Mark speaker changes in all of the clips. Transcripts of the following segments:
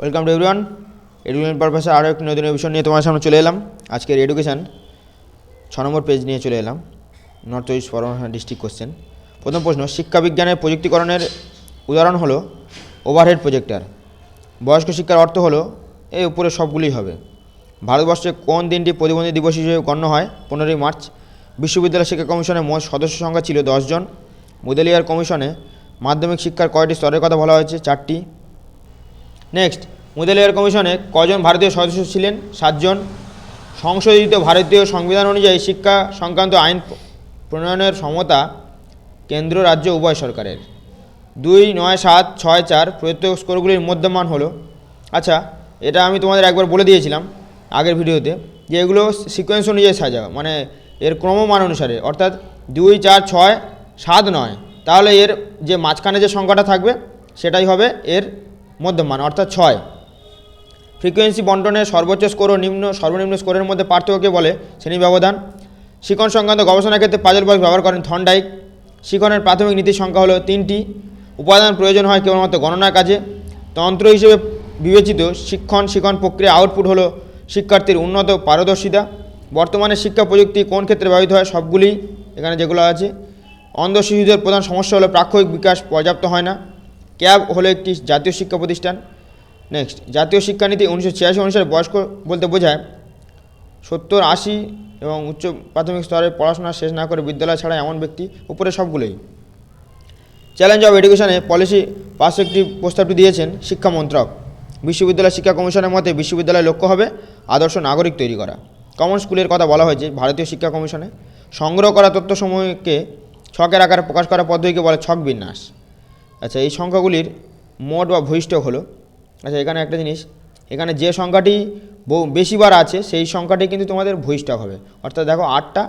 Speaker 1: Welcome to everyone education পারপাসে আরও একটি নতুন বিষয় নিয়ে তোমার সামনে চলে এলাম। আজকের এডুকেশন ছ নম্বর পেজ নিয়ে চলে এলাম। North east Pargana district question প্রথম প্রশ্ন, শিক্ষা বিজ্ঞানের প্রযুক্তিকরণের উদাহরণ হলো ওভারহেড প্রজেক্টার বয়স্ক শিক্ষার অর্থ হলো এই উপরে সবগুলোই হবে। ভারতবর্ষে কোন দিনটি প্রতিবন্ধী দিবস হিসেবে গণ্য হয়? পনেরোই মার্চ। বিশ্ববিদ্যালয় শিক্ষা কমিশনের মোট সদস্য সংখ্যা ছিল দশজন মুদেলিয়ার কমিশনে মাধ্যমিক শিক্ষার কয়টি স্তরের কথা বলা হয়েছে? চারটি। নেক্সট মুদেলিয়ার কমিশনে কজন ভারতীয় সদস্য ছিলেন? সাতজন। সংশোধিত ভারতীয় সংবিধান অনুযায়ী শিক্ষা সংক্রান্ত আইন প্রণয়নের সমতা কেন্দ্র, রাজ্য, উভয় সরকারের। দুই, নয়, সাত, ছয়, চার প্রদত্ত স্কোরগুলির মধ্যমান হলো। আচ্ছা এটা আমি তোমাদের একবার বলে দিয়েছিলাম আগের ভিডিওতে যে এগুলো সিকোয়েন্স অনুযায়ী সাজা মানে এর ক্রমমান অনুসারে। অর্থাৎ দুই, চার, ছয়, সাত, নয়। তাহলে এর যে মাঝখানে যে সংখ্যাটা থাকবে, সেটাই হবে এর মধ্যমান, অর্থাৎ ছয়। ফ্রিকোয়েন্সি বন্টনের সর্বোচ্চ স্কোর ও নিম্ন, সর্বনিম্ন স্কোরের মধ্যে পার্থক্যকে বলে? শ্রেণি ব্যবধান। শিখন সংক্রান্ত গবেষণার ক্ষেত্রে পাজল বক্স ব্যবহার করেন থন্ডাইক। শিখনের প্রাথমিক নীতির সংখ্যা হলো তিনটি। উপাদান প্রয়োজন হয় কেবলমাত্র গণনার কাজে। তন্ত্র হিসেবে বিবেচিত শিক্ষণ, শিখন প্রক্রিয়া আউটপুট হলো শিক্ষার্থীর উন্নত পারদর্শিতা। বর্তমানে শিক্ষা প্রযুক্তি কোন ক্ষেত্রে ব্যবহৃত হয় সবগুলি এখানে যেগুলো আছে। অন্ধ শিশুদের প্রধান সমস্যা হলো প্রাক্ষয়িক বিকাশ, পর্যাপ্ত হয় না। ক্যাব হলো একটি জাতীয় শিক্ষা প্রতিষ্ঠান। নেক্সট জাতীয় শিক্ষানীতি উনিশশো ছিয়াশি অনুসারে বয়স্ক বলতে বোঝায়, সত্তর, আশি এবং উচ্চ প্রাথমিক স্তরে পড়াশোনা শেষ না করে বিদ্যালয় ছাড়া এমন ব্যক্তি উপরে সবগুলোই। চ্যালেঞ্জ অফ এডুকেশনে পলিসি পাশে একটি প্রস্তাবটি দিয়েছেন শিক্ষা মন্ত্রক। বিশ্ববিদ্যালয় শিক্ষা কমিশনের মতে বিশ্ববিদ্যালয়ের লক্ষ্য হবে আদর্শ নাগরিক তৈরি করা। কমন স্কুলের কথা বলা হয়েছে ভারতীয় শিক্ষা কমিশনে। সংগ্রহ করা তথ্যসমূহকে ছকের আকারে প্রকাশ করার পদ্ধতিকে বলে ছক বিন্যাস। আচ্ছা এই সংখ্যাগুলির মোট বা ভূইষ্ঠক হলো। আচ্ছা এখানে একটা জিনিস, এখানে যে সংখ্যাটি বেশিবার আছে, সেই সংখ্যাটি কিন্তু তোমাদের ভূইষ্ঠক হবে। অর্থাৎ দেখো, আটটা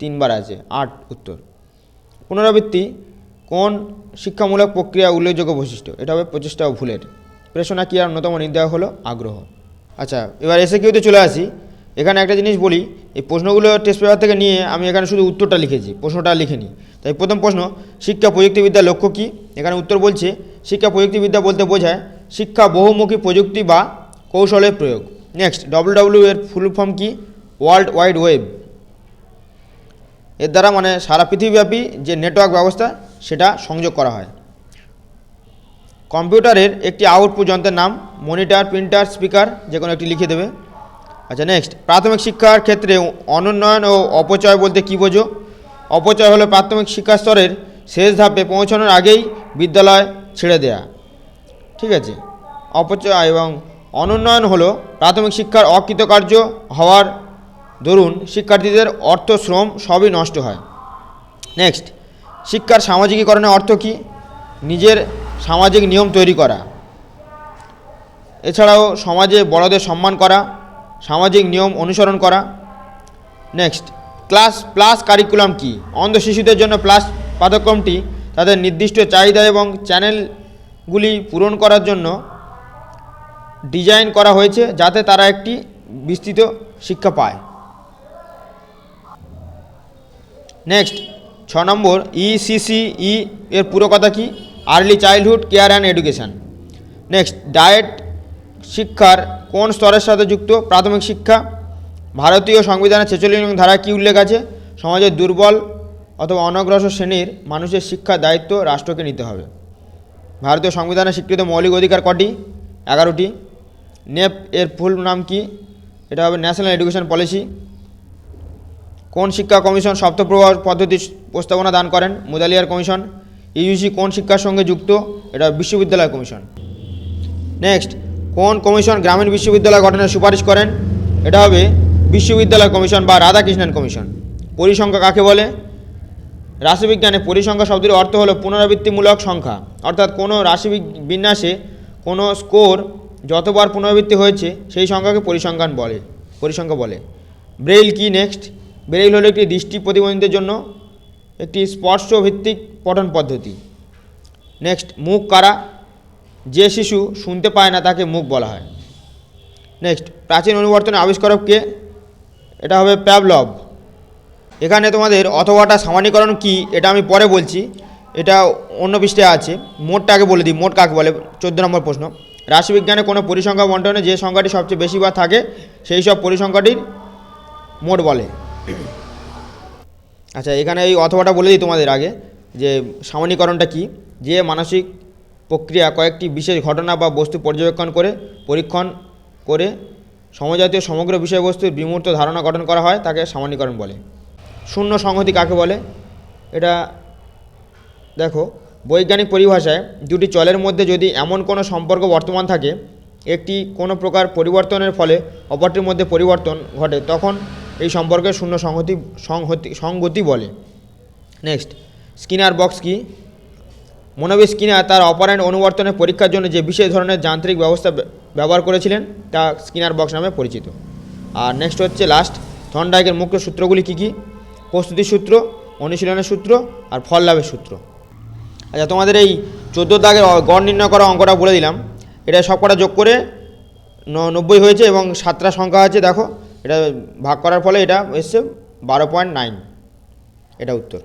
Speaker 1: তিনবার আছে, আট উত্তর। পুনরাবৃত্তি কোন শিক্ষামূলক প্রক্রিয়া উল্লেখযোগ্য বৈশিষ্ট্য? এটা হবে প্রচেষ্টা ও ভুলের। প্রেষণা ক্রিয়ার অন্যতম নির্দেহ হলো আগ্রহ। আচ্ছা এবার এসে কেউতে চলে আসি। এখানে একটা জিনিস বলি, এই প্রশ্নগুলো টেস্ট পেপার থেকে নিয়ে আমি এখানে শুধু উত্তরটা লিখেছি, প্রশ্নটা লিখিনি তাই প্রথম প্রশ্ন, শিক্ষা প্রযুক্তিবিদ্যার লক্ষ্য কী? এখানে উত্তর বলছে, শিক্ষা প্রযুক্তিবিদ্যা বলতে বোঝায় শিক্ষা বহুমুখী প্রযুক্তি বা কৌশলের প্রয়োগ। নেক্সট ডব্লিউ এর ফুল ফর্ম কি? ওয়ার্ল্ড ওয়াইড ওয়েব এর দ্বারা মানে সারা পৃথিবীব্যাপী যে নেটওয়ার্ক ব্যবস্থা, সেটা সংযোগ করা হয়। কম্পিউটারের একটি আউটপুট যন্ত্রের নাম মনিটর প্রিন্টার স্পিকার যে কোনো একটি লিখে দেবে। আচ্ছা নেক্সট প্রাথমিক শিক্ষার ক্ষেত্রে অনুন্নয়ন ও অপচয় বলতে কী বোঝো? অপচয় হলো প্রাথমিক শিক্ষা স্তরের শেষ ধাপে পৌঁছানোর আগেই বিদ্যালয় ছেড়ে দেয়া। ঠিক আছে? অপচয় এবং অনুন্নয়ন হলো প্রাথমিক শিক্ষার অকৃতকার্য হওয়ার দরুন শিক্ষার্থীদের অর্থ শ্রম সবই নষ্ট হয়। নেক্সট শিক্ষার সামাজিকীকরণের অর্থ কী? নিজের সামাজিক নিয়ম তৈরি করা। এছাড়াও সমাজে বড়দের সম্মান করা সামাজিক নিয়ম অনুসরণ করা। নেক্সট ক্লাস প্লাস কারিকুলাম কি? অন্ধ শিশুদের জন্য প্লাস পাঠ্যক্রমটি তাদের নির্দিষ্ট চাহিদা এবং চ্যানেলগুলি পূরণ করার জন্য ডিজাইন করা হয়েছে যাতে তারা একটি বিস্তৃত শিক্ষা পায়। নেক্সট ছ নম্বর E ইসিসিই এর পুরো কথা কি? Early childhood care and education next DIET শিক্ষার কোন স্তরের সাথে যুক্ত? প্রাথমিক শিক্ষা। ভারতীয় সংবিধানের ছেচল্লিশ নং ধারা কী উল্লেখ আছে? সমাজের দুর্বল অথবা অনগ্রসর শ্রেণির মানুষের শিক্ষার দায়িত্ব রাষ্ট্রকে নিতে হবে। ভারতীয় সংবিধানে স্বীকৃত মৌলিক অধিকার কটি? এগারোটি। নেপ এর ফুল নাম কি? এটা হবে ন্যাশনাল এডুকেশন পলিসি। কোন শিক্ষা কমিশন সপ্তপ্রবাহ পদ্ধতির প্রস্তাবনা দান করেন? মুদালিয়ার কমিশন। ইউজি কোন শিক্ষার সঙ্গে যুক্ত? এটা বিশ্ববিদ্যালয় কমিশন। নেক্সট কোন কমিশন গ্রামীণ বিশ্ববিদ্যালয় গঠনের সুপারিশ করেন? এটা হবে বিশ্ববিদ্যালয় কমিশন বা রাধাকৃষ্ণন কমিশন। পরিসংখ্যা কাকে বলে? রাশিবিজ্ঞানে পরিসংখ্যা শব্দের অর্থ হলো পুনরাবৃত্তিমূলক সংখ্যা। অর্থাৎ কোনো রাশি বিন্যাসে কোনো স্কোর যতবার পুনরাবৃত্তি হয়েছে, সেই সংখ্যাকে পরিসংখ্যান বলে, পরিসংখ্যা বলে। ব্রেইল কি নেক্সট ব্রেইল হলো একটি দৃষ্টি প্রতিবন্ধীদের জন্য একটি স্পর্শ ভিত্তিক পঠন পদ্ধতি। নেক্সট মুখ কারা? যে শিশু শুনতে পায় না তাকে মুখ বলা হয়। নেক্সট প্রাচীন অনুবর্তনের আবিষ্কারক কে? এটা হবে প্যাভলভ। এখানে তোমাদের অথবাটা সামান্যীকরণ কি, এটা আমি পরে বলছি। এটা অন্য পৃষ্ঠে আছে। মোটটা আগে বলে দিই, মোট কাকে বলে? চোদ্দ নম্বর প্রশ্ন। রাশিবিজ্ঞানে কোনো পরিসংখ্যা বন্টনে যে সংখ্যাটি সবচেয়ে বেশি বার থাকে, সেই সব পরিসংখ্যাটির মোট বলে। আচ্ছা এখানে এই অথবাটা বলে দিই তোমাদের আগে, যে সামান্যীকরণটা কি? যে মানসিক প্রক্রিয়া, কয়েকটি বিশেষ ঘটনা বা বস্তু পর্যবেক্ষণ করে, পরীক্ষণ করে সমজাতীয় সমগ্র বিষয়বস্তুর বিমূর্ত ধারণা গঠন করা হয়, তাকে সামান্যীকরণ বলে। শূন্য সংহতি কাকে বলে? এটা দেখো, বৈজ্ঞানিক পরিভাষায় দুটি চলের মধ্যে যদি এমন কোনো সম্পর্ক বর্তমান থাকে, একটি কোনো প্রকার পরিবর্তনের ফলে অপরটির মধ্যে পরিবর্তন ঘটে, তখন এই সম্পর্কে শূন্য সংহতি সংহতি, সংগতি বলে। নেক্সট, স্কিনার বক্স কি? মনোবিদ স্কিনার তার অপারেন্ট অনুবর্তনের পরীক্ষার জন্য যে বিশেষ ধরনের যান্ত্রিক ব্যবস্থা ব্যবহার করেছিলেন, তা স্কিনার বক্স নামে পরিচিত। আর নেক্সট হচ্ছে লাস্ট থর্নডাইকের মুখ্য সূত্রগুলি কী কী? প্রস্তুতির সূত্র, অনুশীলনের সূত্র আর ফল লাভের সূত্র। আচ্ছা তোমাদের এই চোদ্দ দাগের গড় নির্ণয় করা অঙ্কটা বলে দিলাম। এটা সব কটা যোগ করে নব্বই হয়েছে এবং সাতটা সংখ্যা আছে, দেখো। এটা ভাগ করার ফলে এটা এসছে বারো পয়েন্ট নাইন এটা উত্তর।